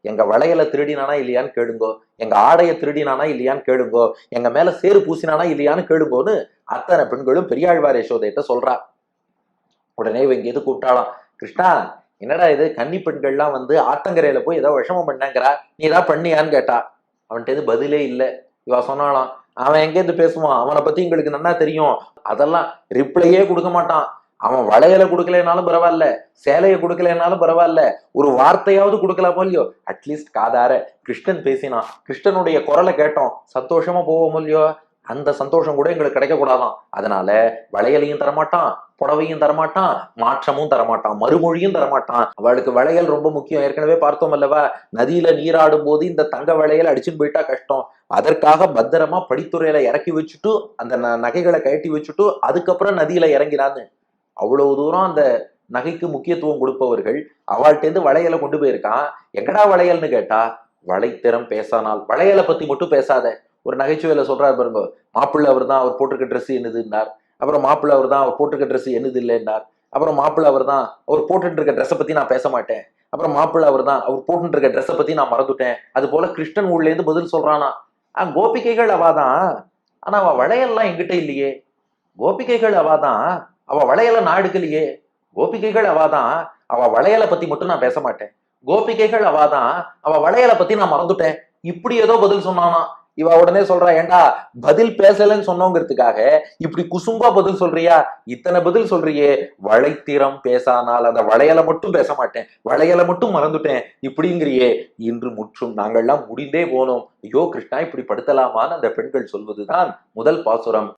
எங்க வளையல திருடினானா இல்லையான்னு கேளுங்கோ. எங்க ஆடைய திருடினானா இல்லையான்னு கேளுங்கோ. எங்க மேல சேறு பூசினானா இல்லையான்னு கேளுங்கோன்னு அத்தனை பெண்களும் பெரியாழ்வார் யசோதையிட்ட சொல்றா. உடனே இவங்க எது கூப்பிட்டாலாம் கிருஷ்ணா என்னடா இது? கன்னி பெண்கள்லாம் வந்து ஆத்தங்கரையில போய் ஏதோ விஷமம் பண்ணங்கிறா. நீ ஏதாவது பண்ணியான்னு கேட்டா. அவன்கிட்ட எது பதிலே இல்ல. இவ சொன்னாலாம் அவன் எங்கேருந்து பேசுவான்? அவனை பத்தி எங்களுக்கு நன்னா தெரியும். அதெல்லாம் ரிப்ளையே கொடுக்க மாட்டான். அவன் வளையலை கொடுக்கலனாலும் பரவாயில்ல சேலையை கொடுக்கலனாலும் பரவாயில்ல ஒரு வார்த்தையாவது கொடுக்கலாமோ இல்லையோ அட்லீஸ்ட் காதார கிருஷ்ணன் பேசினான். கிருஷ்ணனுடைய குரலை கேட்டோம். சந்தோஷமா போவோமோ இல்லையோ? அந்த சந்தோஷம் கூட எங்களுக்கு கிடைக்கக்கூடாதான். அதனால வளையலையும் தரமாட்டான் புடவையும் தரமாட்டான் மாற்றமும் தரமாட்டான் மறுமொழியும் தரமாட்டான். அவளுக்கு வளையல் ரொம்ப முக்கியம். ஏற்கனவே பார்த்தோம் அல்லவா? நதியில நீராடும் போது இந்த தங்க வளையல் அடிச்சுன்னு போயிட்டா கஷ்டம். அதற்காக பத்திரமா படித்துறையில இறக்கி வச்சுட்டு அந்த ந- நகைகளை கழட்டி வச்சுட்டு அதுக்கப்புறம் நதியில இறங்கினான்னு அவ்வளவு தூரம் அந்த நகைக்கு முக்கியத்துவம் கொடுப்பவர்கள் அவள்கிட்டேருந்து வளையலை கொண்டு போயிருக்கான் எங்கடா வளையல்னு கேட்டா வளைத்திறம் பேசானால் வளையலை பத்தி மட்டும் பேசாத. ஒரு நகைச்சுவையில சொல்றாரு பாருங்க மாப்பிள்ளை அவர் தான் அவர் போட்டிருக்க ட்ரெஸ் என்னதுன்னார். அப்புறம் மாப்பிள்ளை அவர் தான் அவர் போட்டிருக்க ட்ரெஸ் என்னது இல்லைன்னார் அப்புறம் மாப்பிள்ளை அவர் தான் அவர் போட்டுட்டு இருக்க ட்ரெஸ்ஸை பத்தி நான் பேச மாட்டேன். அப்புறம் மாப்பிள்ளை அவர் தான் அவர் போட்டுட்டு இருக்க ட்ரெஸ்ஸை பத்தி நான் மறந்துட்டேன். அது போல கிருஷ்ணன் ஊர்லேருந்து பதில் சொல்றானா? ஆ கோபிகைகள் அவாதான். ஆனா அவ வளையல்லாம் என்கிட்ட இல்லையே. கோபிகைகள் அவாதான். அவ வளையல நாடுகளையே கோபிகைகள் அவாதான். அவ வளையலை பத்தி மட்டும் நான் பேச மாட்டேன். கோபிகைகள் அவாதான். அவ வளையலை பத்தி நான் மறந்துட்டேன். இப்படி ஏதோ பதில் சொன்னானா? இவ உடனே சொல்றா ஏண்டா பதில் பேசலன்னு சொன்னோங்கிறதுக்காக இப்படி குசும்பா பதில் சொல்றியா? இத்தனை பதில் சொல்றியே. வளைத்திறம் பேசானால் அந்த வளையலை மட்டும் பேச மாட்டேன். வளையலை மட்டும் மறந்துட்டேன். இப்படிங்கிறியே. இன்று முற்றும் நாங்கள்லாம் முடிந்தே போனோம். ஐயோ கிருஷ்ணா இப்படி படுத்தலாமான்னு அந்த பெண்கள் சொல்வதுதான் முதல் பாசுரம்.